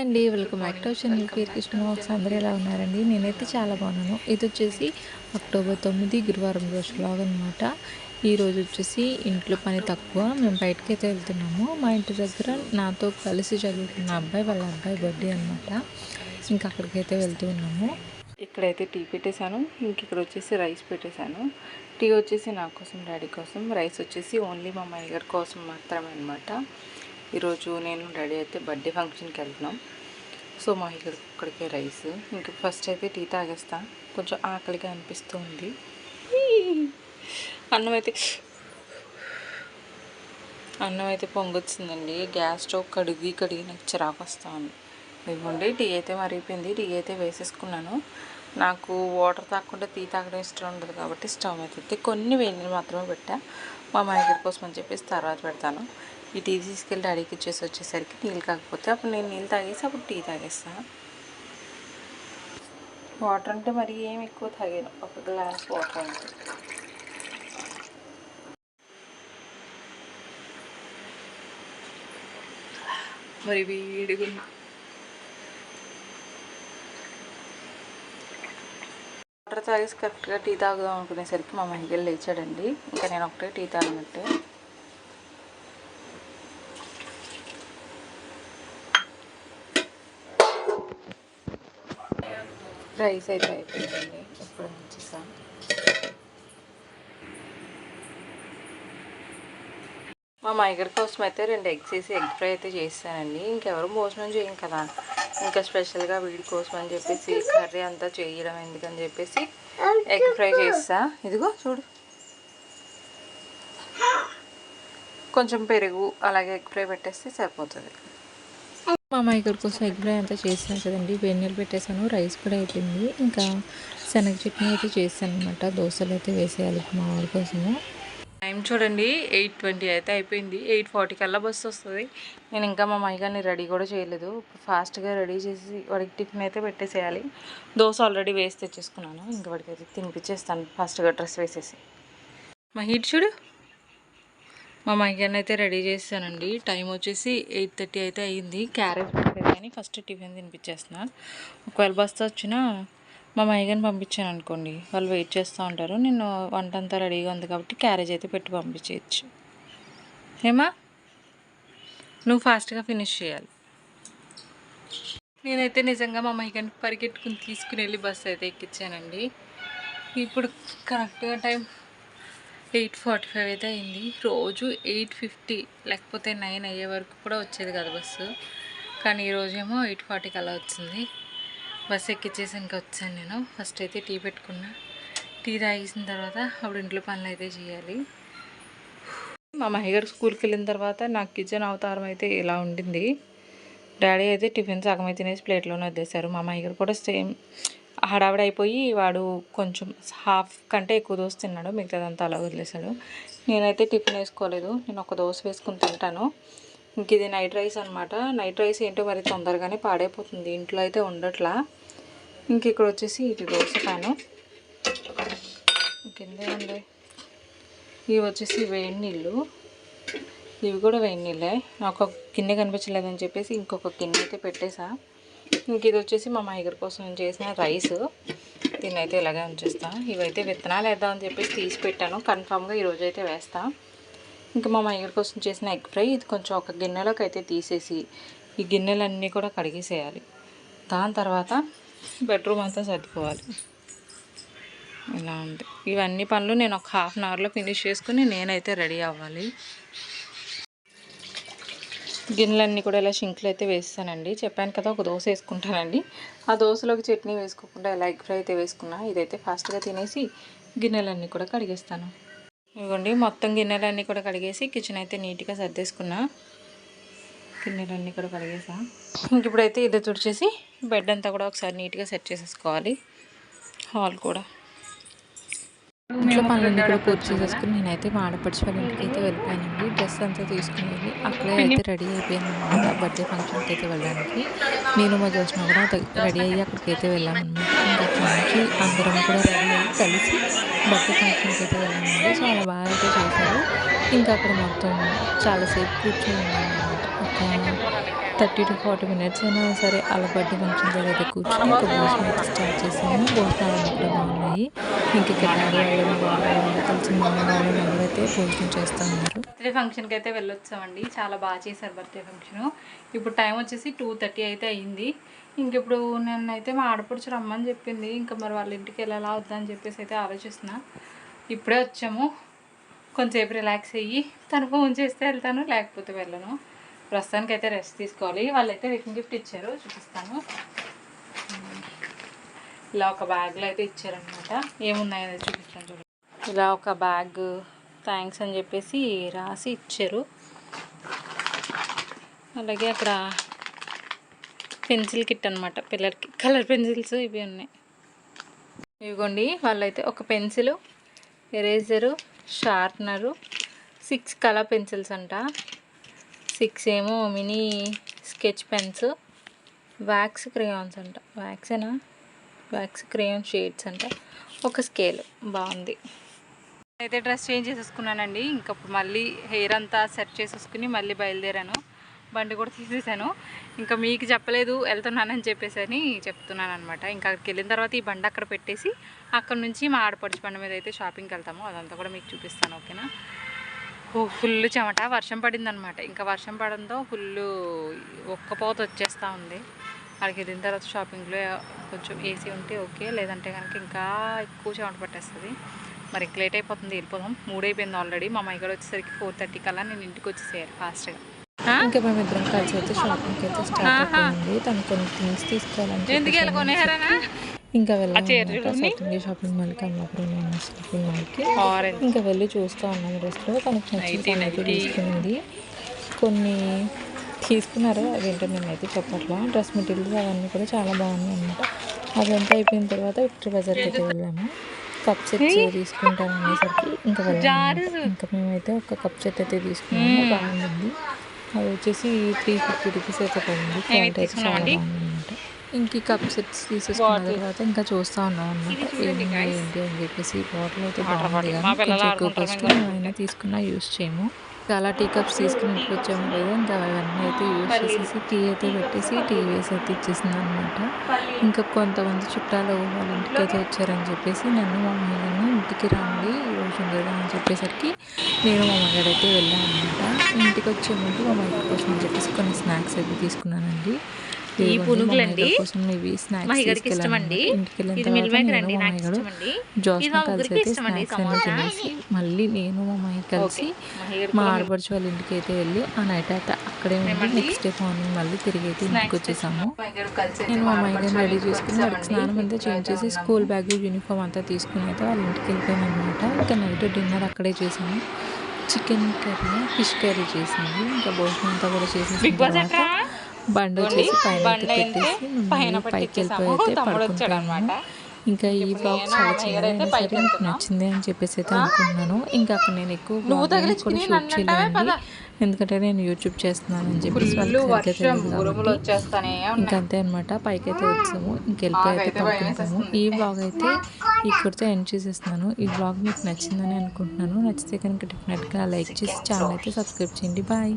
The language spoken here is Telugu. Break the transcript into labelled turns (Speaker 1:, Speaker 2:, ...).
Speaker 1: అండి welcome back to channel Kheer Krishna box అందరూ ఎలా ఉన్నారండి? నేనైతే చాలా బాగున్నాను. ఇది వచ్చేసి అక్టోబర్ తొమ్మిది గురువారం రోజు బ్లాగ్ అనమాట ఈరోజు వచ్చేసి ఇంట్లో పని తక్కువ. మేము బయటకి అయితే వెళ్తున్నాము. మా ఇంటి దగ్గర నాతో కలిసి చదువుకున్న అబ్బాయి వాళ్ళ అబ్బాయి బర్త్డే అనమాట. ఇంకా అక్కడికైతే వెళ్తూ ఉన్నాము.
Speaker 2: ఇక్కడైతే టీ పెట్టేశాను. ఇంక ఇక్కడ వచ్చేసి రైస్ పెట్టేశాను. టీ వచ్చేసి నా కోసం డాడీ కోసం. రైస్ వచ్చేసి ఓన్లీ మా అమ్మాయి గారి కోసం మాత్రమే అనమాట. ఈరోజు నేను డాడీ అయితే బర్త్డే ఫంక్షన్కి వెళ్తున్నాం. సో మా ఇక్కడ ఇక్కడికే రైస్. ఇంకా ఫస్ట్ అయితే టీ తాగేస్తా. కొంచెం ఆకలిగా అనిపిస్తుంది. అన్నం అయితే అన్నం అయితే పొంగొచ్చిందండి. గ్యాస్ స్టవ్ కడిగి కడిగి నాకు చిరాకు వస్తుంది ఇవ్వండి ఇదిగోండి టీ అయితే మరిగిపోయింది. టీ అయితే వేసేసుకున్నాను. నాకు వాటర్ తాగకుండా టీ తాగడం ఇష్టం ఉండదు కాబట్టి స్టవ్ అయితే కొన్ని వేడి మాత్రమే పెట్టా. మా మా కోసం అని చెప్పేసి తర్వాత పెడతాను. ఈ టీ తీసుకెళ్ళి డాడీకి ఇచ్చేసి వచ్చేసరికి నీళ్ళు కాకపోతే అప్పుడు నేను నీళ్ళు తాగేసి అప్పుడు టీ తాగేస్తాను వాటర్ అంటే మరి ఏం ఎక్కువ తాగాను ఒక గ్లాస్ వాటర్ అంటే మరి వేడిగా వాటర్ తాగేసి కరెక్ట్గా టీ తాగుదాం అనుకునేసరికి మా మహిళలు లేచాడండి. ఇంకా నేను ఒకటే టీ తాగినట్టే రైస్ అయితే అయిపోయిందండి ఇప్పుడు వచ్చేసాం మా మైగర్ కోసం అయితే రెండు ఎగ్స్ వేసి ఎగ్ ఫ్రై అయితే చేస్తానండి ఇంకెవరు భోజనం చేయం కదా. ఇంకా స్పెషల్గా వీడి కోసం అని చెప్పేసి కర్రీ అంతా చేయడం ఎందుకని చెప్పేసి ఎగ్ ఫ్రై చేస్తా. ఇదిగో చూడు. కొంచెం పెరుగు అలాగే ఎగ్ ఫ్రై పెట్టేస్తే సరిపోతుంది.
Speaker 1: మా అమ్మాయి గారి కోసం ఎగ్ ఫ్రై అంతా చేసాను కదండి. నీళ్ళు పెట్టేశాను రైస్ కూడా అయిపోయింది. ఇంకా శనగ చట్నీ అయితే చేశాను అనమాట దోశలు అయితే వేసేయాలి మా వాడి కోసము.
Speaker 2: టైం చూడండి ఎయిట్ ట్వంటీ అయితే అయిపోయింది. ఎయిట్ ఫార్టీ కల్లా బస్సు వస్తుంది. నేను ఇంకా మా మైగాని రెడీ కూడా చేయలేదు. ఫాస్ట్గా రెడీ చేసి వాడికి టిఫిన్ అయితే పెట్టేసేయాలి. దోశ ఆల్రెడీ వేసి తెచ్చేసుకున్నాను. ఇంకా వాడికి అయితే తినిపించేస్తాను ఫాస్ట్గా డ్రెస్ వేసేసి. మా హీట్ చూడు. మా మైగాని అయితే రెడీ చేశానండి. టైం వచ్చేసి ఎయిట్ థర్టీ అయితే అయ్యింది క్యారేజ్ పెట్టలేదు కానీ ఫస్ట్ టిఫిన్ తినిపించేస్తున్నా. ఒకవేళ బస్తా వచ్చినా మా మైగాని పంపించాను అనుకోండి వాళ్ళు వెయిట్ చేస్తూ ఉంటారు. నేను వంట అంతా రెడీగా ఉంది కాబట్టి క్యారేజ్ అయితే పెట్టి పంపించేయచ్చు. ఏమా నువ్వు ఫాస్ట్గా ఫినిష్ చేయాలి. నేనైతే నిజంగా మా మైగాని పరిగెట్టుకుని తీసుకుని వెళ్ళి బస్సు అయితే ఎక్కించానండి. ఇప్పుడు కరెక్ట్గా టైం ఎయిట్ ఫార్టీ ఫైవ్ అయితే అయింది. రోజు ఎయిట్ ఫిఫ్టీ లేకపోతే నైన్ అయ్యే వరకు కూడా వచ్చేది కదా బస్సు. కానీ ఈరోజేమో ఎయిట్ ఫార్టీకి అలా వచ్చింది. బస్ ఎక్కిచ్చేసి ఇంకా వచ్చాను నేను. ఫస్ట్ అయితే టీ పెట్టుకున్నా. టీ తాగేసిన తర్వాత అప్పుడు ఇంట్లో పనులు అయితే చేయాలి. మా మహిగారు స్కూల్కి వెళ్ళిన తర్వాత నాకు కిచెన్ అవతారం అయితే ఇలా ఉండింది. డాడీ అయితే టిఫిన్ సగం అయితే తినేసి ప్లేట్లోనే వదిలేశారు. మా మహిగారు కూడా సేమ్ హడావిడైపోయి అయిపోయి వాడు కొంచెం హాఫ్ కంటే ఎక్కువ దోశ తిన్నాడు మిగతాదంతా అలా వదిలేశాడు. నేనైతే టిఫిన్ వేసుకోలేదు నేను ఒక దోశ వేసుకుని తింటాను. ఇంక ఇది నైట్ రైస్ అనమాట నైట్ రైస్ ఏంటో మరి తొందరగానే పాడైపోతుంది ఇంట్లో అయితే ఉండట్లా. ఇంక ఇక్కడ వచ్చేసి ఇది దోశ పాను ఇంకెందే ఉంది? ఇవి వచ్చేసి వేడి నీళ్ళు. ఇవి కూడా వేడి నీళ్ళే. నాకు ఒక గిన్నె కనిపించలేదని చెప్పేసి ఇంకొక గిన్నె అయితే పెట్టేసా. ఇంక ఇది వచ్చేసి మా మైగర్ కోసం చేసిన రైస్. దీన్నైతే అయితే ఇలాగే ఉంచేస్తా. ఇవైతే విత్తనాలు వేద్దామని చెప్పేసి తీసి పెట్టాను. కన్ఫామ్గా ఈరోజు అయితే వేస్తా. ఇంకా మా మైగర్ కోసం చేసిన ఎగ్ ఫ్రై ఇది కొంచెం ఒక గిన్నెలోకి అయితే తీసేసి ఈ గిన్నెలన్నీ కూడా కడిగేసేయాలి. దాని తర్వాత బెడ్రూమ్ అంతా సర్దుకోవాలి. ఇలా ఉంది. ఇవన్నీ పనులు నేను ఒక హాఫ్ అన్ అవర్లో ఫినిష్ చేసుకుని నేనైతే రెడీ అవ్వాలి. గిన్నెలన్నీ కూడా ఇలా షింక్లో అయితే వేస్తానండి. చెప్పాను కదా ఒక దోశ వేసుకుంటానండి. ఆ దోశలోకి చట్నీ వేసుకోకుండా ఇలా ఎగ్ ఫ్రై అయితే వేసుకున్నా ఇదైతే ఫాస్ట్గా తినేసి గిన్నెలన్నీ కూడా కడిగేస్తాను. ఇదిగోండి మొత్తం గిన్నెలన్నీ కూడా కడిగేసి కిచెన్ అయితే నీట్గా సర్దేసుకున్నా. గిన్నెలన్నీ కూడా కడిగేసా. ఇంక ఇప్పుడైతే ఇది తుడిచేసి బెడ్ అంతా కూడా ఒకసారి నీట్గా సెట్ చేసేసుకోవాలి. హాల్ కూడా.
Speaker 1: ఇంట్లో పనులన్నీ కూడా పూర్తి చేసేసుకుని నేనైతే మా ఆడపడిచి వాళ్ళ ఇంటికి అయితే వెళ్ళిపోయానండి. డ్రెస్ అంతా తీసుకుని వెళ్ళి అక్కడే అయితే రెడీ అయిపోయాను అనమాట బర్త్డే ఫంక్షన్కి అయితే వెళ్ళడానికి. నేను మా జోష్న కూడా రెడీ అయ్యి అక్కడికి అయితే వెళ్ళామన్నమాట. ఇంకా అక్కడి నుంచి అందరం కూడా రెడీ అయ్యి కలిసి బర్త్డే ఫంక్షన్కి అయితే వెళ్ళామండి. చాలా బాగా అయితే చేశారు. ఇంకా అక్కడ మొత్తం చాలాసేపు కూర్చొని ఉన్నాం అనమాట ఒక థర్టీ టు ఫార్టీ మినిట్స్ అయినా సరే అలా బర్త్డే ఫంక్షన్ దగ్గర కూర్చొని ఒక భోజనం అయితే స్టార్ట్ చేసాము. భోజనాలు కూడా బాగున్నాయి. ఇంక ఇక్కడ వాళ్ళు వాళ్ళు కలిసి మా వాళ్ళు ఎవరైతే భోజనం చేస్తూ ఉన్నారు.
Speaker 2: బర్త్డే ఫంక్షన్కి అయితే వెళ్ళొచ్చామండి. చాలా బాగా చేశారు బర్త్డే ఫంక్షన్. ఇప్పుడు టైం వచ్చేసి టూ థర్టీ అయితే అయ్యింది ఇంక ఇప్పుడు నన్ను అయితే మా ఆడపడుచు రమ్మని చెప్పింది. ఇంకా మరి వాళ్ళ ఇంటికి వెళ్ళాలా వద్దా అని చెప్పేసి అయితే ఆలోచిస్తున్నా. ఇప్పుడే వచ్చాము. కొంచెంసేపు రిలాక్స్ అయ్యి తను ఫోన్ చేస్తే వెళ్తాను లేకపోతే వెళ్ళను. ప్రస్తుతానికి అయితే రెస్ట్ తీసుకోవాలి. వాళ్ళైతే రిటర్న్ గిఫ్ట్ ఇచ్చారు. చూపిస్తాను. ఇలా ఒక బ్యాగ్లో అయితే ఇచ్చారనమాట ఏమున్నాయో అనేది చూపిస్తాను చూడండి ఇలా ఒక బ్యాగ్ థ్యాంక్స్ అని చెప్పేసి రాసి ఇచ్చారు. అలాగే అక్కడ పెన్సిల్ కిట్ అనమాట పిల్లలకి కలర్ పెన్సిల్స్ ఇవి ఉన్నాయి. ఇవిగోండి. వాళ్ళైతే ఒక pencil eraser sharpener six colour pencils అంట. సిక్స్ ఏమో mini sketch pens. Wax crayons అంట. వ్యాక్సేనా వ్యాక్స్ క్రేయాన్ షేడ్స్ అంట. ఒక స్కేల్. బాగుంది. అయితే డ్రెస్ చేంజ్ చేసేసుకున్నానండి. ఇంకా మళ్ళీ హెయిర్ అంతా సెట్ చేసేసుకుని మళ్ళీ బయలుదేరాను. బండి కూడా తీసేసాను. ఇంకా మీకు చెప్పలేదు వెళ్తున్నానని చెప్పేసి అని చెప్తున్నాను అనమాట ఇంకా అక్కడికి వెళ్ళిన తర్వాత ఈ బండి అక్కడ పెట్టేసి అక్కడ నుంచి మా ఆడపడిచి బండి మీద అయితే షాపింగ్కి వెళ్తాము. అదంతా కూడా మీకు చూపిస్తాను ఓకేనా? ఫుల్ చెమట వర్షం పడిందనమాట. ఇంకా వర్షం పడంతో ఫుల్ ఒక్కపోత వచ్చేస్తూ ఉంది. అక్కడికి వెళ్ళిన తర్వాత షాపింగ్లో కొంచెం ఏసీ ఉంటే ఓకే లేదంటే కనుక ఇంకా ఎక్కువ చెమట పట్టేస్తుంది. మరి ఇంక లేట్ అయిపోతుంది వెళ్ళిపోదాం. మూడు అయిపోయింది ఆల్రెడీ. మా మైగడ వచ్చేసరికి ఫోర్ థర్టీ కల్లా నేను ఇంటికి వచ్చేసేయాలి ఫాస్ట్గా.
Speaker 1: ఇంకా మేమిద్దరం కలిసి అయితే షాపింగ్కి అయితే స్టార్ట్ అయిపోయింది. తను కొన్ని థింగ్స్ తీసుకోవాలంటే
Speaker 2: ఎందుకు వెళ్ళి కొనేహారనా
Speaker 1: ఇంకా వెళ్ళాము సౌత్ షాపింగ్ మాల్కి అమలాపురం షాపింగ్ మాల్కి ఇంకా వెళ్ళి చూస్తూ ఉన్నాము డ్రెస్లో తనకు నచ్చిన అయితే తీసుకునింది కొన్ని తీసుకున్నారు. అవేంటో నేనైతే చెప్పట్లా. డ్రెస్ మెటీరియల్స్ అవన్నీ కూడా చాలా బాగున్నాయి అనమాట అదంతా అయిపోయిన తర్వాత విక్టరీ బజార్కి అయితే వెళ్ళాము. కప్ సెట్స్ తీసుకుంటాను అనేసరికి ఇంకా వెళ్ళాము. ఇంకా మేమైతే ఒక కప్ సెట్ అయితే తీసుకున్నాము. బాగుంది. అది వచ్చేసి త్రీ ఫిఫ్టీ రూపీస్ అయితే పడింది. క్వాలిటీ అయితే చాలా బాగుందన్నమాట ఇంక ఈ కప్ సెట్స్ తీసేసుకున్న తర్వాత ఇంకా చూస్తూ ఉన్నాం అన్నమాట ఏముంది ఏంటి అని చెప్పేసి బాటిల్ అయితే బాగుంది కానీ ఎక్కువ కాస్ట్ అయినా తీసుకున్నా యూస్ చేయము. చాలా టీ కప్స్ తీసుకుని ఇంటికి వచ్చాము కదా ఇంకా అవన్నీ అయితే యూస్ చేసేసి టీ అయితే పెట్టేసి టీ వేసి అయితే ఇచ్చేసింది అనమాట ఇంకా కొంతమంది చుట్టాలు వాళ్ళ ఇంటికి అయితే వచ్చారని చెప్పేసి నన్ను మా అమ్మగారిని ఇంటికి రండి ఈ రోజు ఉండదు అని చెప్పేసరికి నేను మా అమ్మగారు అయితే వెళ్ళాను అనమాట ఇంటికి వచ్చే ముందు మా అమ్మగారి కోసం అని చెప్పేసి కొన్ని స్నాక్స్ అయితే తీసుకున్నానండి.
Speaker 2: ఈ పునుగులండి.
Speaker 1: ఇవి స్నాక్స్
Speaker 2: ఇష్టమండి. ఇది మిల్
Speaker 1: తర్వాత
Speaker 2: మేకర్
Speaker 1: నేను
Speaker 2: అండి నాకు ఇష్టమండి.
Speaker 1: జోస్న కలిసి అయితే
Speaker 2: ఇష్టమండి
Speaker 1: స్నాక్స్ అన్ని
Speaker 2: సమోసా
Speaker 1: తినేసి మళ్ళీ నేను మా అమ్మాయి కలిసి
Speaker 2: మా
Speaker 1: ఆడపడుచు వాళ్ళ ఇంటికి అయితే వెళ్ళి ఆ నైట్ అయితే అక్కడే ఉండి నెక్స్ట్ డే మార్నింగ్ మళ్ళీ తిరిగి అయితే ఇంటికి వచ్చేసాము. నేను మా అమ్మాయి గారిని రెడీ చేసుకుని వాడికి స్నానం అంతా చేంజ్ చేసి స్కూల్ బ్యాగ్ యూనిఫామ్ అంతా తీసుకుని అయితే వాళ్ళ ఇంటికి వెళ్ళిపోయాను అనమాట ఇంకా నైట్ డిన్నర్ అక్కడే చేసాము. చికెన్ కర్రీ ఫిష్ కర్రీ చేసింది. ఇంకా భోజనం అంతా కూడా తర్వాత బండి వచ్చేసి పైన పెట్టేసి పైకి వెళ్ళిపోయి పడుకుంటాను. ఇంకా ఈ బ్లాగ్ చాలా చిన్నదైనా సరే నచ్చింది అని చెప్పేసి అయితే అనుకుంటున్నాను. ఇంకా అక్కడ నేను ఎక్కువ కూడా షూట్ చేయలేదండి ఎందుకంటే నేను యూట్యూబ్ చేస్తున్నాను అని చెప్పేసి ఇంకా అంతే అనమాట పైకి అయితే వచ్చాము. ఇంకెళ్ళిపోయి అయితే ఈ బ్లాగ్ అయితే ఇక్కడితో ఎండ్ చేసేస్తున్నాను. ఈ బ్లాగ్ మీకు నచ్చిందని అనుకుంటున్నాను. నచ్చితే కనుక డెఫినెట్గా లైక్ చేసి ఛానల్ అయితే సబ్స్క్రైబ్ చేయండి. బాయ్